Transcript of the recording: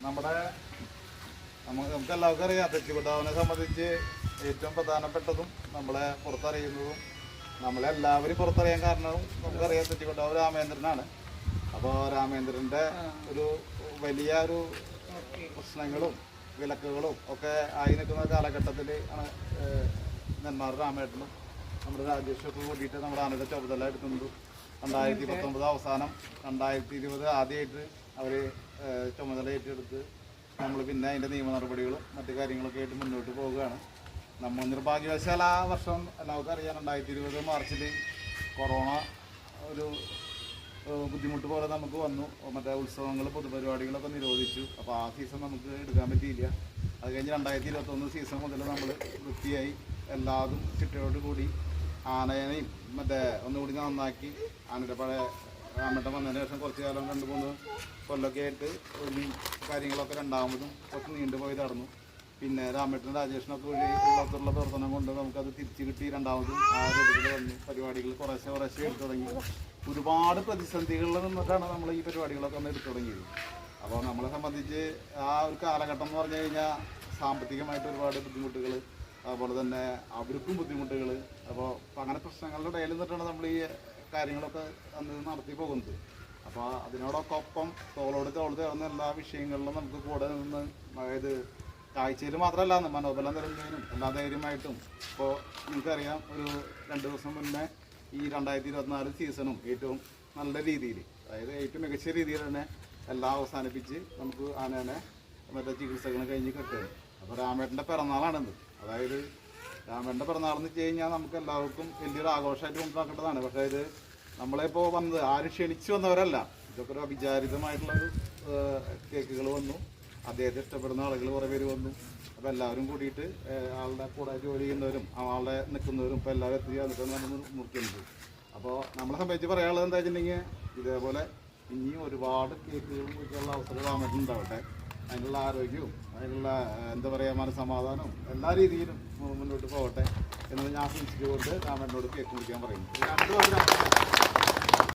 നമ്മുടെ നമുക്ക് നമുക്ക് എല്ലാവർക്കും അറിയാം തെച്ചിക്കൊട്ടാവിനെ സംബന്ധിച്ച് ഏറ്റവും പ്രധാനപ്പെട്ടതും നമ്മളെ പുറത്തറിയുന്നതും നമ്മളെല്ലാവരും പുറത്തറിയാൻ കാരണവും നമുക്കറിയാം തെച്ചിക്കൊട്ടാവ് രാമേന്ദ്രനാണ്. അപ്പോൾ രാമേന്ദ്രന്റെ ഒരു വലിയ ഒരു പ്രശ്നങ്ങളും വിലക്കുകളും ഒക്കെ ആയി നിൽക്കുന്ന കാലഘട്ടത്തിൽ ആണ് നെന്മാർ രാമേട്ടനും നമ്മുടെ രാജേഷൊക്കെ കൂട്ടിയിട്ട് നമ്മുടെ ആനയുടെ ചുമതല എടുക്കുന്നത്. രണ്ടായിരത്തി പത്തൊമ്പത് അവസാനം രണ്ടായിരത്തി ഇരുപത് ആദ്യമായിട്ട് അവർ ചുമതല ഏറ്റെടുത്ത് നമ്മൾ പിന്നെ അതിന്റെ നിയമ നടപടികളും മറ്റു കാര്യങ്ങളൊക്കെ ആയിട്ട് മുന്നോട്ട് പോവുകയാണ്. നമ്മൾ നിർഭാഗ്യവശാൽ ആ വർഷം അറിയാം രണ്ടായിരത്തി ഇരുപത് മാർച്ചിൽ കൊറോണ ഒരു ബുദ്ധിമുട്ട് പോലെ നമുക്ക് വന്നു. മറ്റേ ഉത്സവങ്ങൾ പൊതുപരിപാടികളൊക്കെ നിരോധിച്ചു. അപ്പോൾ ആ സീസൺ നമുക്ക് എടുക്കാൻ പറ്റിയില്ല. അത് കഴിഞ്ഞ് രണ്ടായിരത്തി ഇരുപത്തൊന്ന് സീസൺ മുതൽ നമ്മൾ വൃത്തിയായി എല്ലാതും ചിട്ടയോട് കൂടി ആനേനെയും മറ്റേ ഒന്നുകൂടി നന്നാക്കി ആനയുടെ പഴയ രാമട്ടം വന്നതിന് ശേഷം കുറച്ച് കാലം രണ്ട് മൂന്ന് കൊല്ലൊക്കെ ആയിട്ട് ഒരു കാര്യങ്ങളൊക്കെ രണ്ടാമതും കുറച്ച് നീണ്ടുപോയി നടന്നു പിന്നെ രാമേട്ടൻ രാജേഷിനൊക്കെ വഴി ഉള്ളത്തുള്ള പ്രവർത്തനം കൊണ്ട് നമുക്കത് തിരിച്ചു കിട്ടി രണ്ടാമതും ആ രൂപത്തിൽ വന്നു പരിപാടികൾ കുറേശ്ശെ കുറേശ്ശെ എടുത്തു തുടങ്ങി. ഒരുപാട് പ്രതിസന്ധികളിൽ നിന്നിട്ടാണ് നമ്മൾ ഈ പരിപാടികളൊക്കെ ഒന്ന് എടുത്തു തുടങ്ങിയത്. അപ്പോൾ നമ്മളെ സംബന്ധിച്ച് ആ ഒരു കാലഘട്ടം എന്ന് പറഞ്ഞു കഴിഞ്ഞാൽ സാമ്പത്തികമായിട്ട് ഒരുപാട് ബുദ്ധിമുട്ടുകൾ അതുപോലെ തന്നെ അവർക്കും ബുദ്ധിമുട്ടുകൾ അപ്പോൾ അങ്ങനെ പ്രശ്നങ്ങളുടെ ഇടയിൽ നിന്നിട്ടാണ് നമ്മൾ ഈ കാര്യങ്ങളൊക്കെ അന്ന് നടത്തി പോകുന്നത്. അപ്പോൾ അതിനോടൊക്കെ ഒപ്പം തോളോട് തോൾ ചേർന്ന എല്ലാ വിഷയങ്ങളിലും നമുക്ക് കൂടെ നിന്ന് അതായത് കാഴ്ചയിൽ മാത്രമല്ല മനോബലം തരുന്നതിനും എല്ലാ ധൈര്യമായിട്ടും. ഇപ്പോൾ നിങ്ങൾക്കറിയാം ഒരു രണ്ട് ദിവസം മുന്നേ ഈ രണ്ടായിരത്തി ഇരുപത്തിനാല് സീസണും ഏറ്റവും നല്ല രീതിയിൽ അതായത് ഏറ്റവും മികച്ച രീതിയിൽ തന്നെ എല്ലാം അവസാനിപ്പിച്ച് നമുക്ക് ആനേനെ മറ്റേ ചികിത്സകൾ കഴിഞ്ഞ് കിട്ടുകയാണ്. അപ്പോൾ രാമേട്ടന്റെ പിറന്നാളാണിത് അതായത് രാമേട്ടന്റെ പിറന്നാളെന്ന് വെച്ച് കഴിഞ്ഞാൽ നമുക്ക് എല്ലാവർക്കും വലിയൊരു ആഘോഷമായിട്ട് കൊണ്ടുനടക്കേണ്ടതാണ് പക്ഷേ ഇത് നമ്മളിപ്പോൾ വന്നത് ആരും ക്ഷണിച്ചു വന്നവരല്ല. ഇതൊക്കെ ഒരു അവിചാരിതമായിട്ടുള്ളൊരു കേക്കുകൾ വന്നു. അദ്ദേഹത്തെ ഇഷ്ടപ്പെടുന്ന ആളുകൾ കുറേ പേര് വന്നു. അപ്പോൾ എല്ലാവരും കൂടിയിട്ട് ആളുടെ കൂടെ ജോലി ചെയ്യുന്നവരും ആളുടെ നിൽക്കുന്നവരും ഇപ്പോൾ എല്ലാവരും എത്തി അതിട്ടാണ് നമ്മൾ അപ്പോൾ നമ്മളെ സംബന്ധിച്ച് പറയാനുള്ളത് എന്താ വെച്ചിട്ടുണ്ടെങ്കിൽ ഇതേപോലെ ഇനിയും ഒരുപാട് കേക്കുകൾ മുറിക്കാനുള്ള അവസരം രാമേട്ടനുണ്ടാവട്ടെ അതിനുള്ള ആരോഗ്യവും അതിനുള്ള എന്താ പറയുക മനസമാധാനവും എല്ലാ രീതിയിലും മുന്നോട്ട് പോകട്ടെ എന്ന് ഞാൻ ആശംസിച്ചുകൊണ്ട് നാം കേക്ക് മുറിക്കാൻ പറയുന്നു.